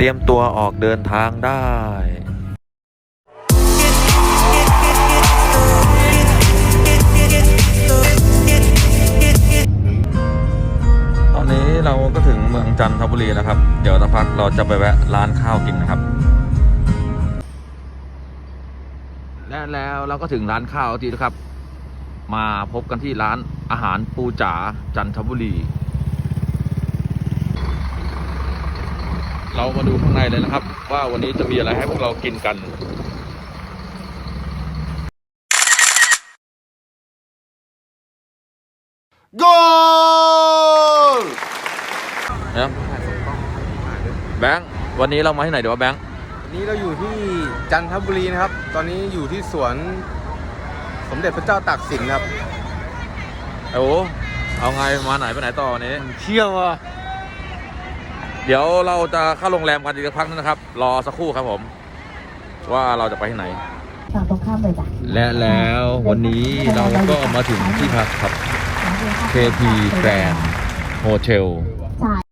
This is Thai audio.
เตรียมตัวออกเดินทางได้ ตอนนี้เราก็ถึงเมืองจันทบุรีแล้วครับ เดี๋ยวสักพักเราจะไปแวะร้านข้าวกินนะครับ และแล้วเราก็ถึงร้านข้าวทีนะครับ มาพบกันที่ร้านอาหารปูจ๋าจันทบุรี เรามาดูข้างในเลยนะครับ ว่าวันนี้จะมีอะไรให้พวกเรากินกันโกลนะครับแบงค์วันนี้เรามาที่ไหนเดี๋ยวว่าแบงค์วันนี้เราอยู่ที่จันทบุรีนะครับ ตอนนี้อยู่ที่สวนสมเด็จพระเจ้าตากสินครับไอ้โอเอาไงมาไหนไปไหนต่อวันนี้ เที่ยวอะ เดี๋ยวเราจะเข้าโรงแรมกันอีกสักพักนึงนะครับ รอสักครู่ครับผม ว่าเราจะไปที่ไหนฝั่งตรงข้ามเลยจ้ะและแล้ววันนี้เราก็มาถึงที่พักครับ KP Grand Hotel ใช่